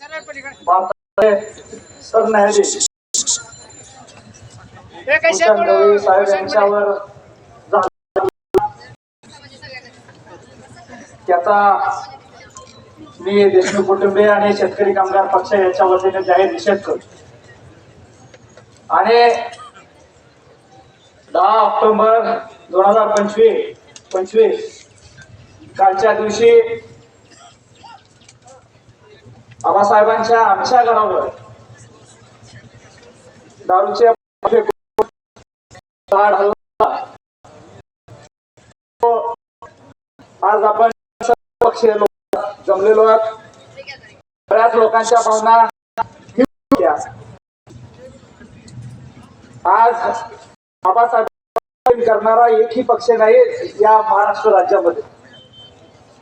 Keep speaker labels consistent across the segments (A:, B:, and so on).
A: भारताचे सरन्यायाधीश भूषण गवई साहेब यांच्यावर त्याचा मी देशमुख कुटुंबीय आणि शेतकरी कामगार पक्ष यांच्या वतीने जाहीर निषेध करतो. आणि दहा ऑक्टोबर दोन हजार पंचवीस पंचवीस. कालच्या दिवशी बाबासाहेबांच्या आमच्या घरावर दारूचे हो, आज आपण पक्षीय लोक जमलेलो आहोत. बऱ्याच लोकांच्या भावना आज बाबासाहेब करणारा एकही पक्ष नाही या महाराष्ट्र राज्यामध्ये.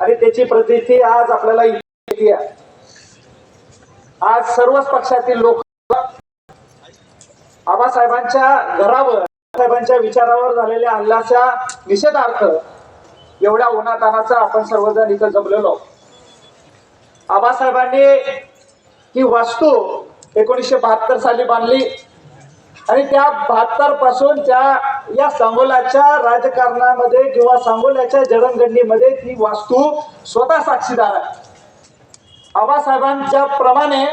A: आणि त्याची प्रतिती आज आपल्याला इथे आहे. आज सर्वच पक्षातील लोक आबासाहेबांच्या घरावर साहेबांच्या विचारावर झालेल्या हल्ल्याच्या निषेधार्थ एवढ्या उन्हातानाचा आपण सर्वजण इथं जमलेलो आबासाहेबांनी ही वास्तू एकोणीसशे बहात्तर साली बांधली आणि त्या बहात्तरपासून त्या या सांगोल्याच्या राजकारणामध्ये किंवा सांगोल्याच्या जडणघडणीमध्ये ती वास्तू स्वतः साक्षीदार आहे. आबासाहेबांच्या प्रमाणे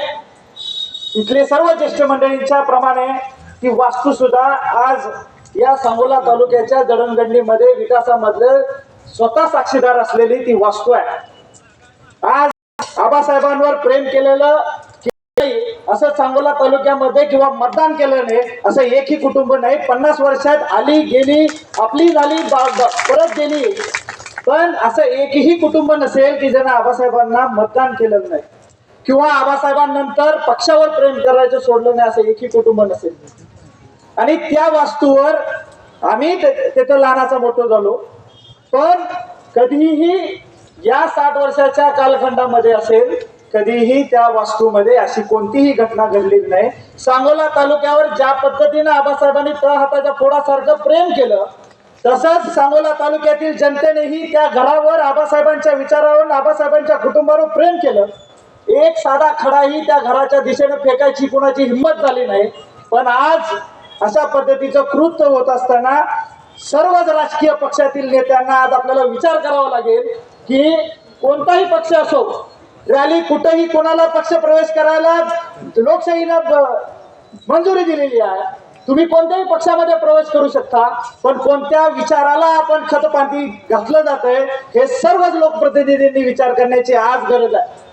A: इथले सर्व ज्येष्ठ मंडळींच्या प्रमाणे ती वास्तू सुद्धा आज या सांगोला तालुक्याच्या जडणघडणीमध्ये विकासामधले स्वतः साक्षीदार असलेली ती वास्तू आहे. आज आबासाहेबांवर प्रेम केलेलं नाही, असं सांगोला तालुक्यामध्ये किंवा मतदान केलं नाही असं एकही कुटुंब नाही पन्नास वर्षात आली गेली आपली झाली परत गेली पण असं एकही कुटुंब नसेल की ज्यांना आबासाहेबांना मतदान केलं नाही. किंवा आबासाहेबांनंतर पक्षावर प्रेम करायचं सोडलं नाही असं एकही कुटुंब नसेल. आणि त्या वास्तूवर आम्ही तिथं लहानाचा मोठं झालो. पण कधीही या साठ वर्षाच्या कालखंडामध्ये असेल कधीही त्या वास्तूमध्ये अशी कोणतीही घटना घडलेली नाही. सांगोला तालुक्यावर ज्या पद्धतीनं आबासाहेबांनी तळ हाताच्या फोडासारखं प्रेम केलं तसंच सांगोला तालुक्यातील जनतेनेही त्या घरावर आबासाहेबांच्या विचारावर आबासाहेबांच्या कुटुंबावर प्रेम केलं. एक साधा खडाही त्या घराच्या दिशेने फेकायची कुणाची हिंमत झाली नाही. पण आज अशा पद्धतीचं कृत्य होत असताना सर्वच राजकीय पक्षातील नेत्यांना आज आपल्याला विचार करावा लागेल की कोणताही पक्ष असो रॅली कुठेही कोणाला पक्ष प्रवेश करायला लोकशाहीनं ब- मंजुरी दिलेली आहे. तुम्ही कोणत्याही पक्षामध्ये प्रवेश करू शकता पण कोणत्या विचाराला आपण खतपाती घातलं जातंय हे सर्वच लोकप्रतिनिधींनी विचार करण्याची आज गरज आहे.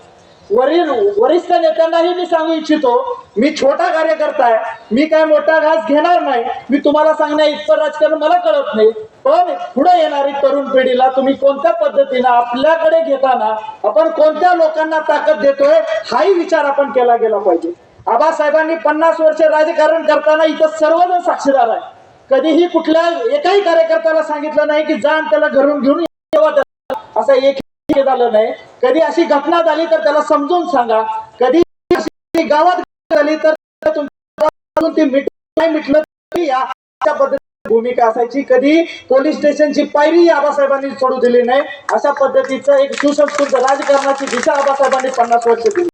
A: वरील वरिष्ठ नेत्यांनाही मी सांगू इच्छितो मी छोटा कार्यकर्ता आहे मी काय मोठा घास घेणार नाही मी तुम्हाला सांगण्या इतकं राजकारण मला कळत नाही पण पुढे येणारी तरुण पिढीला तुम्ही कोणत्या पद्धतीनं आपल्याकडे घेताना आपण कोणत्या लोकांना ताकद देतोय हाही विचार आपण केला गेला पाहिजे. आबासाहेबांनी पन्नास वर्ष राजकारण करताना इथं सर्वजण साक्षीदार आहे. कधीही कुठल्या एकाही कार्यकर्त्याला सांगितलं नाही की जाण त्याला घरून घेऊन असं एक हे झालं नाही. कधी अशी घटना झाली तर त्याला समजून सांगा. कधी अशी गावात झाली तर ती मिट नाही मिटलं या पद्धतीची भूमिका असायची. कधी पोलीस स्टेशनची पायरी आबासाहेबांनी सोडू दिली नाही. अशा पद्धतीचं एक सुसंस्कृत राजकारणाची दिशा आबासाहेबांनी पन्नास वर्ष दिली.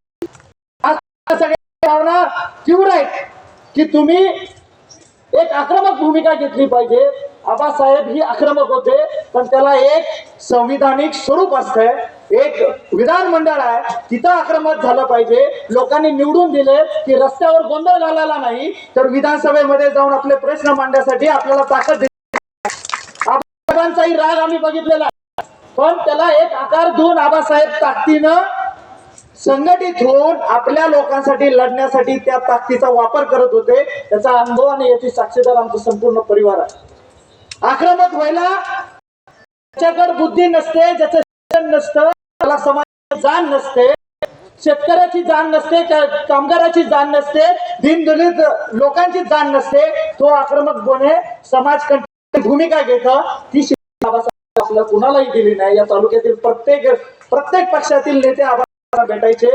A: आज तीव्र आहेत की तुम्ही एक आक्रमक भूमिका घेतली पाहिजे. आबासाहेब ही आक्रमक होते पण त्याला एक संविधानिक स्वरूप असतंय एक विधानमंडळ आहे तिथं आक्रमक झालं पाहिजे. लोकांनी निवडून दिले की रस्त्यावर गोंधळ घालायला नाही तर विधानसभेमध्ये जाऊन आपले प्रश्न मांडण्यासाठी आपल्याला ताकद आबासाहेबांचाही राग आम्ही बघितलेला पण त्याला एक आकार देऊन आबासाहेब ताकदीनं संघटित होऊन आपल्या लोकांसाठी लढण्यासाठी त्या ताकदीचा वापर करत होते. त्याचा अनुभव आणि याची साक्षीदार आमचा संपूर्ण परिवार आहे. आक्रमक व्हायला ज्याच्याकडे बुद्धी नसते ज्याचं शिक्षण नसतं त्याला समाजाची जाण नसते शेतकऱ्याची जाण नसते कामगाराची जाण नसते दिनदलित लोकांची जाण नसते तो आक्रमक बने समाज भूमिका घेत. ती शिक्षण आपल्याला कुणालाही दिली नाही. या तालुक्यातील प्रत्येक प्रत्येक पक्षातील नेते आबासाहेब भेटायचे.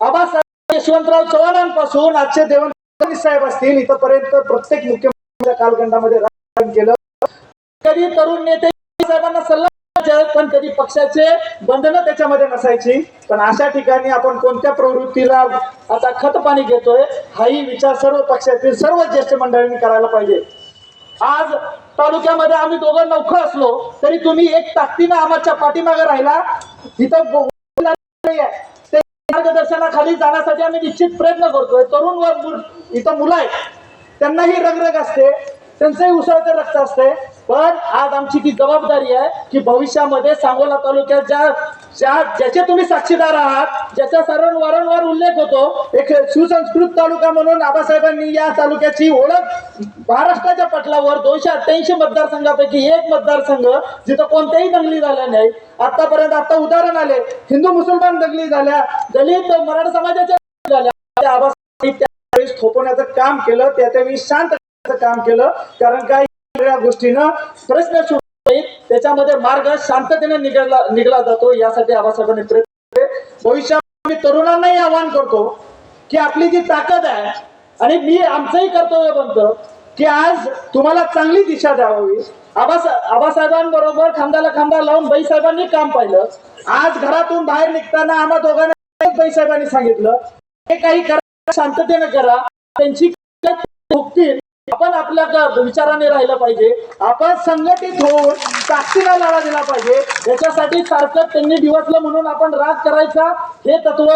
A: बाबासाहेब यशवंतराव चव्हाणांपासून आजचे देवेंद्र साहेब असतील इथपर्यंत प्रत्येक मुख्यमंत्र्यांच्या कालखंडामध्ये राजकारण केलं. कधी तरुण नेते साहेबांना सल्ला पण कधी पक्षाचे बंधनं त्याच्यामध्ये नसायची. पण अशा ठिकाणी आपण कोणत्या प्रवृत्तीला आता खत पाणी घेतोय हाही विचार सर्व पक्षातील सर्व ज्येष्ठ मंडळींनी करायला पाहिजे. आज तालुक्यामध्ये आम्ही दोघं नौखं असलो तरी तुम्ही एक ताकदीनं आमच्या पाठीमागे राहिला. इथं ते मार्गदर्शनाखाली जाण्यासाठी आम्ही निश्चित प्रयत्न करतोय. तरुण वर्ग इथं मुलं आहेत. त्यांनाही रगरग असते. त्यांचंही उसळतं रक्त असते. पण आज आमची ती जबाबदारी आहे की भविष्यामध्ये सांगोला तालुक्यात ज्या ज्या ज्याचे तुम्ही साक्षीदार आहात ज्याचा सर्व वारंवार उल्लेख होतो एक सुसंस्कृत तालुका म्हणून आबासाहेबांनी या तालुक्याची ओळख महाराष्ट्राच्या पटलावर दोनशे अठ्ठ्याऐंशी मतदारसंघापैकी एक मतदारसंघ जिथं कोणत्याही दंगली झाल्या नाही. आतापर्यंत आता उदाहरण आले. हिंदू मुसलमान दंगली झाल्या दलित मराठा समाजाच्या झाल्या. त्या आबासाहेबांनी त्यावेळेस थोपवण्याचं काम केलं त्या त्यावेळी शांत काम केलं. कारण काय सगळ्या गोष्टीनं प्रश्न त्याच्यामध्ये मार्ग शांततेने निघाला निघला जातो यासाठी आबासाहेबांनी प्रयत्न केले. भविष्यात मी तरुणांनाही आवाहन करतो की आपली जी ताकद आहे आणि मी आमचंही कर्तव्य बनतं की आज तुम्हाला चांगली दिशा द्यावी. आबासा आबासाहेबांबरोबर खांद्याला खांदा लावून बाईसाहेबांनी काम पाहिलं. आज घरातून बाहेर निघताना आम्हा दोघांना बाईसाहेबांनी सांगितलं हे काही करा शांततेने करा. त्यांची भुगतील आपण आपल्या विचाराने राहिलं पाहिजे. आपण संघटित होऊन ताकदीला लढा दिला पाहिजे. याच्यासाठी सारखं त्यांनी दिवसलं म्हणून आपण राग करायचा हे तत्व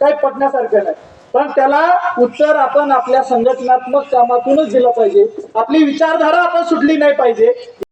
A: काही पटण्यासारखं नाही. पण त्याला उत्तर आपण आपल्या संघटनात्मक कामातूनच दिलं पाहिजे. आपली विचारधारा आपण सुटली नाही पाहिजे.